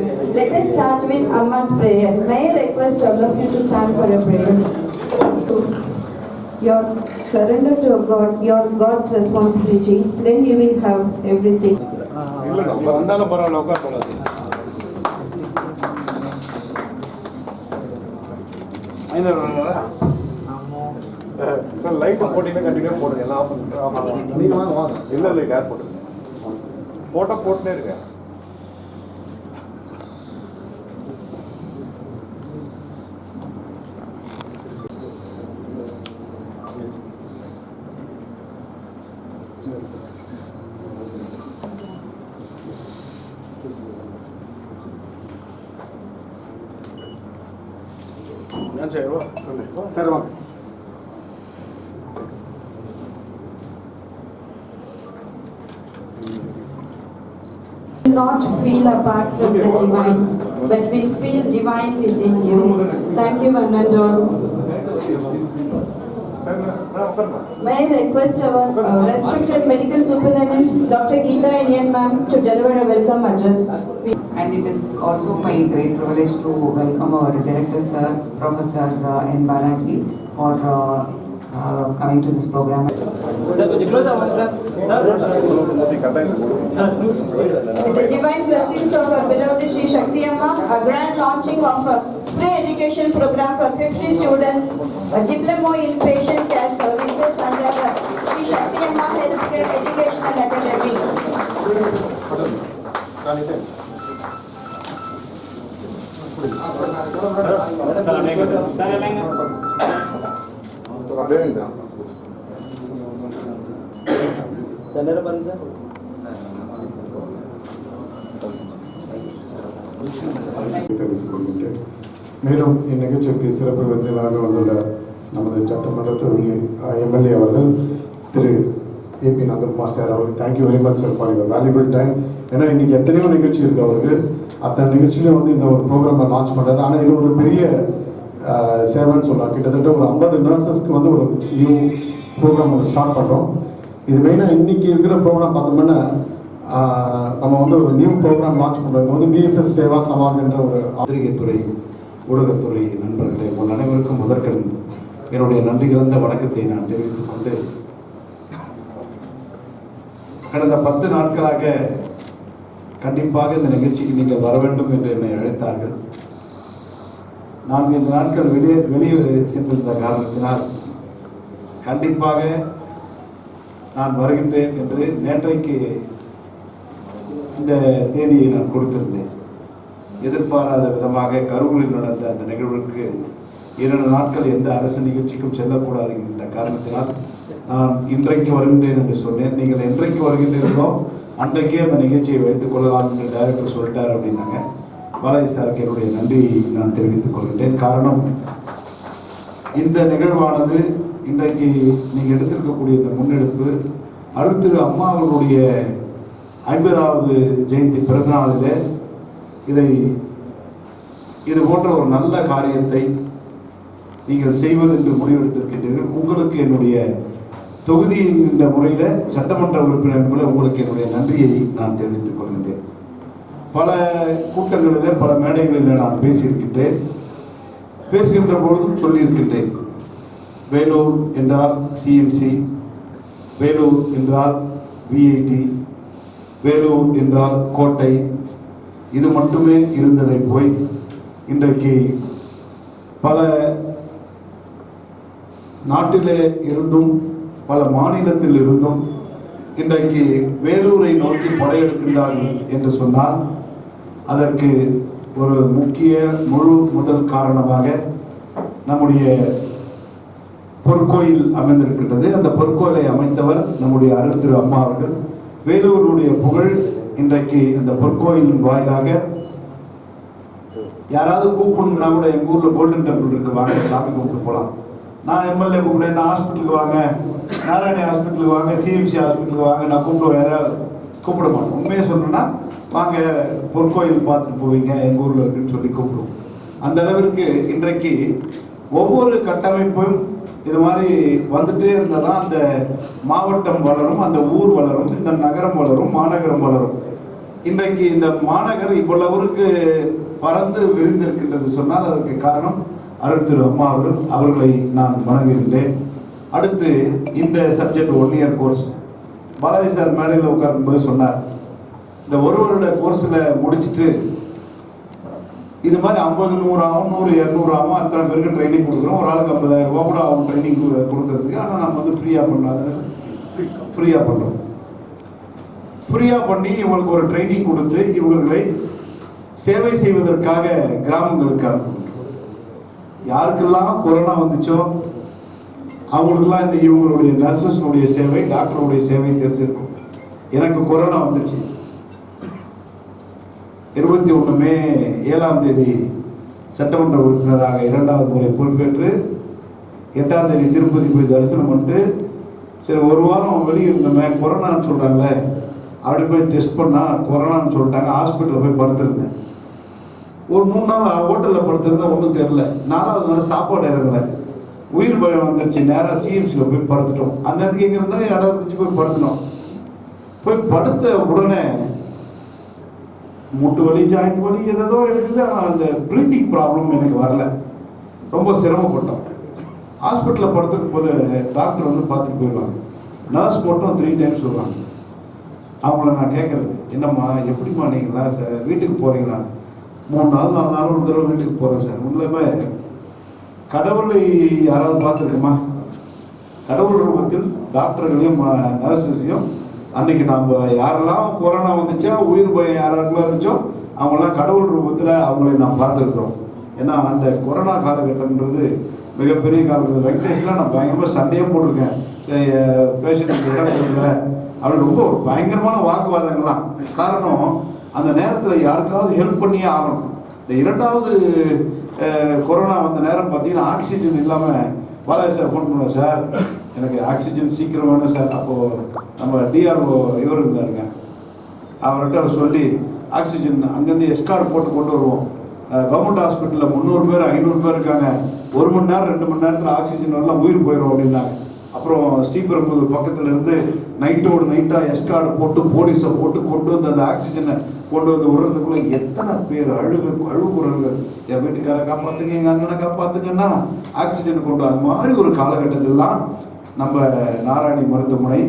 program. Let us start with Amma's prayer. May I request all of you to stand for a prayer. Your surrender to God, your God's responsibility, then you will have everything. Light போட்டீங்கன்னா continue போடுங்க எல்லாம் of பண்ணுங்க இல்ல இல்ல யார் போட்டுங்க போட்டா போட்டுனே இருக்கேன் நான் சரி வா சொல்லு சரி வாங்க will not feel apart from the divine, but will feel divine within you. Thank you, one and all. சரி நான் உட்காருமா May I request our uh, respected medical superintendent, Dr. Geeta Indian ma'am, to deliver a welcome address. And it is also my great privilege to welcome our director, sir, Professor uh, N. Balaji, for uh, uh, coming to this program. Sir, close sir? Sir? With the divine blessings of our beloved Sri Shakti Amma, a grand launching of a pre-education program for 50 students, a diploma in patient care services under the Sri Shakti Amma Healthcare Educational Academy. மேலும் இந்நிகழ்ச்சிக்கு சிறப்பு விருந்தினராக வந்துள்ள நமது சட்டமன்ற தொகுதி MLA அவர்கள் Thiru A P Nandakumar sir அவருக்கு thank you very much sir for your valuable time ஏன்னா இன்னைக்கு எத்தனையோ நிகழ்ச்சி இருக்கு அவருக்கு. அத்தனை நிகழ்ச்சியிலே வந்து இந்த ஒரு ப்ரோக்ராமை லான்ச் பண்ணுறாரு ஆனால் இது ஒரு பெரிய சேவைன்னு சொல்லலாம். கிட்டத்தட்ட ஒரு ஐம்பது நர்சஸ்க்கு வந்து ஒரு நியூ ப்ரோக்ராம் ஸ்டார்ட் பண்ணுறோம் இது மெயினாக இன்றைக்கி இருக்கிற ப்ரோக்ராம் பார்த்தோம்னா நம்ம வந்து ஒரு நியூ ப்ரோக்ராம் லான்ச் பண்ணுறது வந்து பிஎஸ்எஸ் சேவா சமாகன்ற ஒரு ஆதரிகத்துறை ஊடகத்துறை நண்பர்களே உங்கள் அனைவருக்கும் முதற்கண் என்னுடைய நன்றி கலந்த வணக்கத்தை நான் தெரிவித்துக் கொண்டு கடந்த பத்து நாட்களாக கண்டிப்பாக இந்த நிகழ்ச்சிக்கு நீங்கள் வர வேண்டும் என்று என்னை அழைத்தார்கள். நான் இந்த நாட்கள் வெளியே வெளியே சென்றிருந்த காரணத்தினால் கண்டிப்பாக நான் வருகின்றேன் என்று நேற்றைக்கு இந்த தேதியை நான் கொடுத்திருந்தேன். எதிர்பாராத விதமாக கரூரில் நடந்த அந்த நிகழ்வுக்கு இரண்டு நாட்கள் எந்த அரசு நிகழ்ச்சிக்கும் செல்லக்கூடாது என்ற காரணத்தினால் நான் இன்றைக்கு வருகின்றேன் என்று சொன்னேன். நீங்கள் என்றைக்கு வருகின்றீர்களோ அன்றைக்கே அந்த நிகழ்ச்சியை வைத்துக் கொள்ளலாம் என்று டைரக்டர் சொல்லிட்டார் அப்படின்னாங்க. பாலாஜி சாருக்கு என்னுடைய நன்றியை நான் தெரிவித்துக் கொள்கின்றேன். காரணம் இந்த நிகழ்வானது இன்றைக்கு நீங்கள் எடுத்திருக்கக்கூடிய இந்த முன்னெடுப்பு அருத்திரு அம்மா அவர்களுடைய ஐம்பதாவது ஜெயந்தி பிறந்தநாளிலே இதை இது போன்ற ஒரு நல்ல காரியத்தை நீங்கள் செய்வது என்று முடிவெடுத்திருக்கின்றீர்கள். உங்களுக்கு என்னுடைய தொகுதி என்ற முறையில் சட்டமன்ற உறுப்பினர் மூலம் உங்களுக்கு என்னுடைய நன்றியை நான் தெரிவித்துக் கொள்கின்றேன். பல கூட்டங்களில் பல மேடைகளில் நான் பேசியிருக்கின்றேன். பேசுகின்ற பொழுதும் சொல்லியிருக்கின்றேன். வேலூர் என்றால் சிஎம்சி வேலூர் என்றால் விஐடி வேலூர் என்றால் கோட்டை இது மட்டுமே இருந்ததை போய் இன்றைக்கு பல நாட்டிலே இருந்தும் பல மாநிலத்தில் இருந்தும் இன்றைக்கு வேலூரை நோக்கி படையெடுக்கின்றார்கள் என்று சொன்னால் அதற்கு ஒரு முக்கிய முழு முதல் காரணமாக நம்முடைய பொற்கோயில் அமைந்திருக்கின்றது. அந்த பொற்கோயிலை அமைத்தவர் நம்முடைய அருள் திரு அம்மா அவர்கள். வேலூருடைய புகழ் இன்றைக்கு அந்த பொற்கோயிலின் வாயிலாக யாராவது கூப்பிடணும்னா கூட எங்கள் ஊரில் கோல்டன் டெம்பிள் இருக்கு. வாங்க சாமி கும்பிட்டு போகலாம் நான் எம்எல்ஏ கூப்பிடுறேன். நான் ஹாஸ்பிட்டலுக்கு வாங்க. நாராயணி ஹாஸ்பிட்டலுக்கு வாங்க. சிஎம்சி ஹாஸ்பிட்டலுக்கு வாங்க. நான் கூப்பிடுவேன் யாராவது கூப்பிட மாட்டோம். உண்மையை சொல்லணும்னா வாங்க பொற்கோயில் பார்த்துட்டு போவீங்க. எங்கள் ஊரில் இருக்குன்னு சொல்லி கூப்பிடுவோம். அந்த அளவிற்கு இன்றைக்கு ஒவ்வொரு கட்டமைப்பும் இது மாதிரி வந்துட்டே இருந்தால் தான் அந்த மாவட்டம் வளரும் அந்த ஊர் வளரும் இந்த நகரம் வளரும் மாநகரம் வளரும். இன்றைக்கு இந்த மாநகர் இவ்வளவுக்கு பறந்து விரிந்திருக்கின்றது சொன்னால் அதற்கு காரணம் அருள் திரு அம்மா அவர்கள் அவர்களை நான் வணங்குகின்றேன். அடுத்து இந்த subject one year course Balaji sir மேடையில் உட்காரும்போது சொன்னார் இந்த ஒரு வருட கோர்ஸில் முடிச்சுட்டு இது மாதிரி ஐம்பது நூறு ஆகும் நூறு இரநூறு ஆகும் அத்தனை பேருக்கு ட்ரைனிங் கொடுக்குறோம். ஒரு ஆளுக்கு ஐம்பதாயிரம் ரூபா கூட ஆகும் ட்ரைனிங் கொடுக்கறதுக்கு ஆனால் நம்ம வந்து ஃப்ரீயாக பண்ணலாம் ஃப்ரீயாக பண்ணுறோம் ஃப்ரீயாக பண்ணி இவங்களுக்கு ஒரு ட்ரைனிங் கொடுத்து இவர்களை சேவை செய்வதற்காக கிராமங்களுக்கு அனுப்பணும் யாருக்கெல்லாம் கொரோனா வந்துச்சோ அவங்களுக்கெல்லாம் இந்த இவங்களுடைய நர்சஸ்னுடைய சேவை டாக்டருடைய சேவை தெரிஞ்சிருக்கும். எனக்கு கொரோனா வந்துச்சு. இருபத்தி ஒன்று மே ஏழாம் தேதி சட்டமன்ற உறுப்பினராக இரண்டாவது முறை பொறுப்பேற்று எட்டாம் தேதி திருப்பதி போய் தரிசனம் பண்ணிட்டு சரி ஒரு வாரம் வெளியே இருந்தோமே கொரோனான்னு சொல்கிறாங்களே அப்படி போய் டெஸ்ட் பண்ணால் கொரோனான்னு சொல்லிட்டாங்க ஹாஸ்பிட்டலில் போய் படுத்திருந்தேன். ஒரு மூணு நாள் ஹோட்டலில் படுத்திருந்தா ஒன்றும் தெரில நாலாவது நாள் சாப்பாடு இறங்கலை. உயிர் பயம் வந்துருச்சு. நேராக சிஎம்சியில் போய் படுத்துட்டோம். அந்த நேரத்துக்கு எங்கே இருந்தால் இடம் இருந்துச்சு போய் படுத்துனோம். போய் படுத்த உடனே மூட்டு வலி ஜாயிண்ட் வலி ஏதோ எடுக்குது. ஆனால் அந்த ப்ரீத்திங் ப்ராப்ளம் எனக்கு வரல. ரொம்ப சிரமப்பட்டோம். ஹாஸ்பிட்டலில் படுத்துருக்கும் போது டாக்டர் வந்து பார்த்துட்டு போயிடுவாங்க. நர்ஸ் மட்டும் த்ரீ டைம்ஸ் சொல்லுவாங்க அவங்கள நான் கேட்குறது என்னம்மா எப்படிம்மா நீங்களா சார் வீட்டுக்கு போகிறீங்களா மூணு நாள் நாலு நாள் ஒரு தடவை வீட்டுக்கு போகிறேன் சார். உண்மையுமே கடவுளை யாராவது பார்த்துருக்குமா? கடவுள் ரூபத்தில் டாக்டர்களையும் நர்சஸையும் அன்னைக்கு நாம் யாரெல்லாம் கொரோனா வந்துச்சோ உயிர் பயம் யாரெல்லாம் இருந்துச்சோ அவங்களாம் கடவுள் ரூபத்தில் அவங்களை நாம் பார்த்துருக்குறோம். ஏன்னா அந்த கொரோனா காலகட்டம்ன்றது மிகப்பெரிய காலகட்டம். வெங்கடேஷ்லாம் நான் பயங்கரமாக சண்டையே போட்டிருக்கேன். பேஷண்ட்டுக்கு இடம் அப்படி ரொம்ப ஒரு பயங்கரமான வாக்குவாதங்கள்லாம். காரணம் அந்த நேரத்தில் யாருக்காவது ஹெல்ப் பண்ணியே ஆகணும். இந்த இரண்டாவது கொரோனா வந்த நேரம் பார்த்தீங்கன்னா ஆக்சிஜன் இல்லாமல் பாலாஜி சார் ஃபோன் பண்ண சார். எனக்கு ஆக்சிஜன் சீக்கிரம் வேணும் சார். அப்போது நம்ம டிஆர்ஓ இவர் இருந்தாருங்க. அவர்கிட்ட சொல்லி ஆக்சிஜன் அங்கேருந்து எஸ்கார்டு போட்டு கொண்டு வருவோம். கவர்மெண்ட் ஹாஸ்பிட்டலில் முந்நூறு பேர் ஐநூறு பேர் இருக்காங்க. ஒரு மணி நேரம் ரெண்டு மணி நேரத்தில் ஆக்சிஜன் வரலாம் உயிர் போயிடும் அப்படின்னாங்க. அப்புறம் ஸ்ரீபெரும்புது பக்கத்தில் இருந்து நைட்டோடு நைட்டாக எஸ்கார்டு போட்டு போலீஸை போட்டு கொண்டு வந்து அந்த ஆக்சிஜனை கொண்டு வந்து விடுறதுக்குள்ள எத்தனை பேர் அழுகு அழுகுறல்கள் என் வீட்டுக்காரை காப்பாத்துங்க எங்கள் அண்ணனை காப்பாத்துங்கன்னா ஆக்சிஜன் கொண்டு அது மாதிரி ஒரு காலகட்டத்தில் தான் நம்ம நாராயணி மருத்துவமனை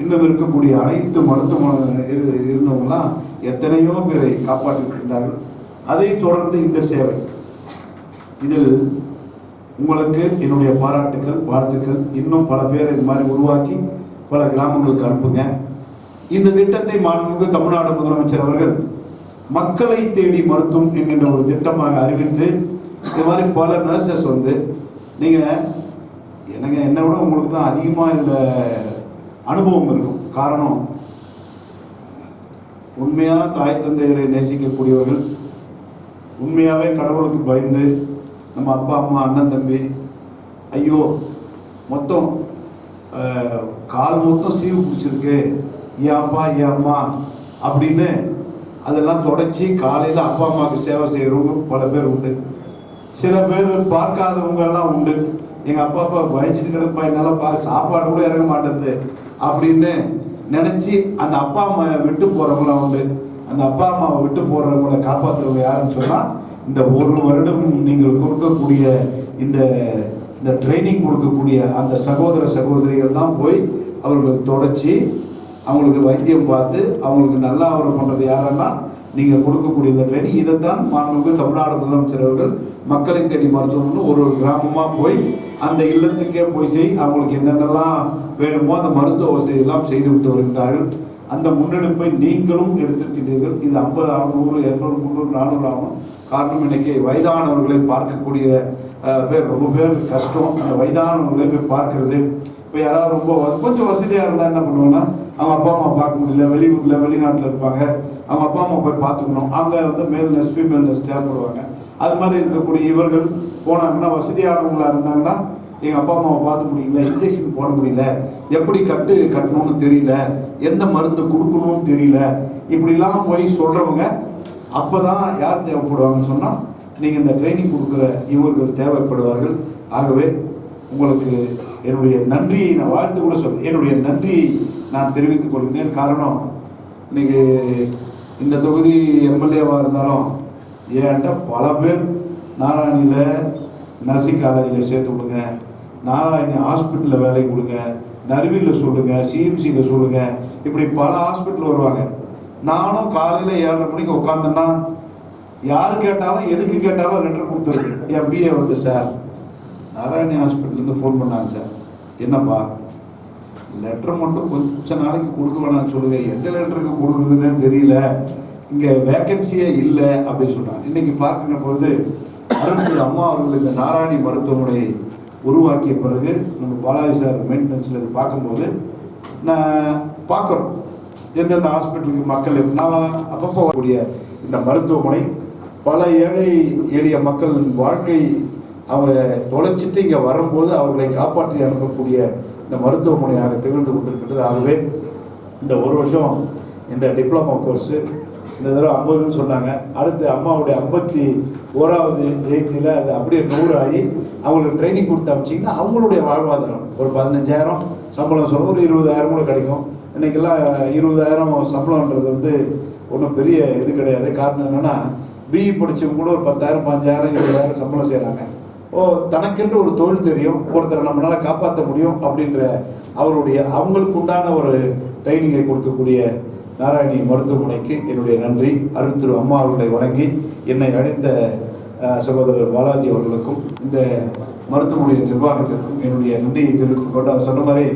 இன்னும் இருக்கக்கூடிய அனைத்து மருத்துவமனை இரு- இருந்தவங்கலாம் எத்தனையோ பேரை காப்பாற்றிருக்கின்றார்கள் அதை தொடர்ந்து இந்த சேவை. இதில் உங்களுக்கு என்னுடைய பாராட்டுக்கள் வாழ்த்துக்கள். இன்னும் பல பேரை இது மாதிரி உருவாக்கி பல கிராமங்களுக்கு அனுப்புங்க. இந்த திட்டத்தை மாண்புமிகு தமிழ்நாடு முதலமைச்சர் அவர்கள் மக்களை தேடி மருத்துவம் என்கின்ற ஒரு திட்டமாக அறிவித்து இது மாதிரி பல நர்சஸ் வந்து நீங்கள் எனக்கு என்னை விட உங்களுக்கு தான் அதிகமாக இதில் அனுபவம் இருக்கும். காரணம் உண்மையாக தாய் தந்தையரை நேசிக்கக்கூடியவர்கள் உண்மையாகவே கடவுளுக்கு பயந்து நம்ம அப்பா அம்மா அண்ணன் தம்பி. ஐயோ மொத்தம் கால் மொத்தம் சீவு பிடிச்சிருக்கு. ஏன் அப்பா ஏன் அம்மா? அப்படின்னு அதெல்லாம் தொடச்சி காலையில் அப்பா அம்மாவுக்கு சேவை செய்கிறவங்க பல பேர் உண்டு. சில பேர் பார்க்காதவங்கெல்லாம் உண்டு. எங்கள் அப்பா அப்பா வழிச்சிட்டு கிடப்பா என்னால் பா சாப்பாடு கூட இறங்க மாட்டேங்குது அப்படின்னு நினச்சி அந்த அப்பா அம்மா விட்டு போகிறவங்களாம் உண்டு. அந்த அப்பா அம்மாவை விட்டு போகிறவங்கள காப்பாற்றுறவங்க யாருன்னு சொன்னால் இந்த ஒரு வருடம் நீங்கள் கொடுக்கக்கூடிய இந்த இந்த ட்ரைனிங் கொடுக்கக்கூடிய அந்த சகோதர சகோதரிகள் தான் போய் அவர்களுக்கு தொடச்சி அவங்களுக்கு வைத்தியம் பார்த்து அவங்களுக்கு நல்லா அவர் பண்ணுறது யாரெல்லாம் நீங்கள் கொடுக்கக்கூடிய இந்த ட்ரைனிங் இதை தான் மாண்புமிகு தமிழ்நாடு முதலமைச்சர் அவர்கள் மக்களை தேடி மருத்துவம்னு ஒரு ஒரு கிராமமாக போய் அந்த இல்லத்துக்கே போய் செய் அவங்களுக்கு என்னென்னலாம் வேணுமோ அந்த மருத்துவ வசதியெல்லாம் செய்து விட்டு வருகின்றார்கள். அந்த முன்னெடுப்பை நீங்களும் எடுத்திருக்கின்றீர்கள். இது ஐம்பது ஆகும் நூறு இரநூறு முந்நூறு நானூறு ஆகும் காரணம் இன்னைக்கு வயதானவர்களை பார்க்கக்கூடிய பேர் ரொம்ப பேர் கஷ்டம். அந்த வயதானவர்களை போய் பார்க்கறது. இப்போ யாராவது ரொம்ப கொஞ்சம் வசதியாக இருந்தால் என்ன பண்ணுவாங்கன்னா அவங்க அப்பா அம்மா பார்க்க முடியல வெளியூரில் வெளிநாட்டில் இருப்பாங்க. அவங்க அப்பா அம்மா போய் பார்த்துக்கணும். அவங்க வந்து மேல் நெஸ் ஃபீமேல் நெஸ் தேவைப்படுவாங்க. அது மாதிரி இருக்கக்கூடிய இவர்கள் போனாங்கன்னா வசதியானவங்களாக இருந்தாங்கன்னா எங்கள் அப்பா அம்மாவை பார்த்து முடியல இன்ஜெக்ஷன் போட முடியல எப்படி கட்டு கட்டணும்னு தெரியல எந்த மருந்து கொடுக்கணும்னு தெரியல இப்படிலாம் போய் சொல்கிறவங்க அப்போ தான் யார் தேவைப்படுவாங்கன்னு சொன்னால் நீங்கள் இந்த ட்ரைனிங் கொடுக்குற இவர்கள் தேவைப்படுவார்கள். ஆகவே உங்களுக்கு என்னுடைய நன்றியை நான் வாழ்த்து கூட சொல்றேன். என்னுடைய நன்றியை நான் தெரிவித்துக் கொள்கிறேன். காரணம் இன்னைக்கு இந்த தொகுதி எம்எல்ஏவாக இருந்தாலும் ஏன்ட்ட பல பேர் நாராயணியில் நர்சிங் காலேஜில் சேர்த்து விடுங்க நாராயணி ஹாஸ்பிட்டலில் வேலை கொடுங்க. நர்வியில் சொல்லுங்கள் சிஎம்சியில் சொல்லுங்கள் இப்படி பல ஹாஸ்பிட்டல் வருவாங்க. நானும் காலையில் ஏழரை மணிக்கு உட்காந்தேன்னா யார் கேட்டாலும் எதுக்கு கேட்டாலும் லெட்டர் கொடுத்துருக்கேன் என் பிஏ வந்து சார் நாராயணி ஹாஸ்பிட்டல்லேருந்து ஃபோன் பண்ணாங்க சார் என்னப்பா? லெட்டர் மட்டும் கொஞ்ச நாளைக்கு கொடுக்க வேணாம் சொல்லுவேன் எந்த லெட்டருக்கு கொடுக்குறதுன்னே தெரியல. இங்கே வேக்கன்சியே இல்லை அப்படின்னு சொன்னாங்க. இன்னைக்கு பார்க்கிற பொழுது அருள்திரு அம்மா அவர்கள் இந்த நாராயணி மருத்துவமனை உருவாக்கிய பிறகு நம்ம பாலாஜி சார் மெயின்டெனன்ஸில் இது பார்க்கும்போது நான் பார்க்குறோம். எந்தெந்த ஹாஸ்பிட்டலுக்கு மக்கள் நான் அப்பப்போ வரக்கூடிய இந்த மருத்துவமனை பல ஏழை எளிய மக்கள் வாழ்க்கை அவங்க தொலைச்சிட்டு இங்கே வரும்போது அவர்களை காப்பாற்றி அனுப்பக்கூடிய இந்த மருத்துவமனையாக திகழ்ந்து கொண்டிருக்கின்றது. ஆகவே இந்த ஒரு வருஷம் இந்த டிப்ளமோ கோர்ஸு இந்த தடவை ஐம்பதுன்னு சொன்னாங்க. அடுத்து அம்மாவுடைய ஐம்பத்தி ஓராவது ஜெயந்தியில் அது அப்படியே நூறு ஆகி அவங்களுக்கு ட்ரைனிங் கொடுத்து அமைச்சிங்கன்னா அவங்களுடைய வாழ்வாதாரம் ஒரு பதினஞ்சாயிரம் சம்பளம் சொல்ல ஒரு இருபதாயிரம் கூட கிடைக்கும். இன்னைக்கெல்லாம் இருபதாயிரம் சம்பளம்ன்றது வந்து ஒன்றும் பெரிய இது கிடையாது. காரணம் என்னென்னா பிஇ படித்தவங்க கூட ஒரு பத்தாயிரம் பாஞ்சாயிரம் இருபதாயிரம் சம்பளம் செய்கிறாங்க ஓ தனக்கென்று ஒரு தொழில் தெரியும். ஒருத்தரை நம்மளால் காப்பாற்ற முடியும் அப்படின்ற அவருடைய அவங்களுக்கு உண்டான ஒரு ட்ரைனிங்கை கொடுக்கக்கூடிய நாராயணி மருத்துவமனைக்கு என்னுடைய நன்றி. அருள் திரு அம்மா அவர்களை வணங்கி என்னை அழைத்த சகோதரர் பாலாஜி அவர்களுக்கும் இந்த மருத்துவமனை நிர்வாகத்திற்கும் என்னுடைய நன்றியை தெரிவித்துக் கொண்டு அவர் சொன்ன மாதிரி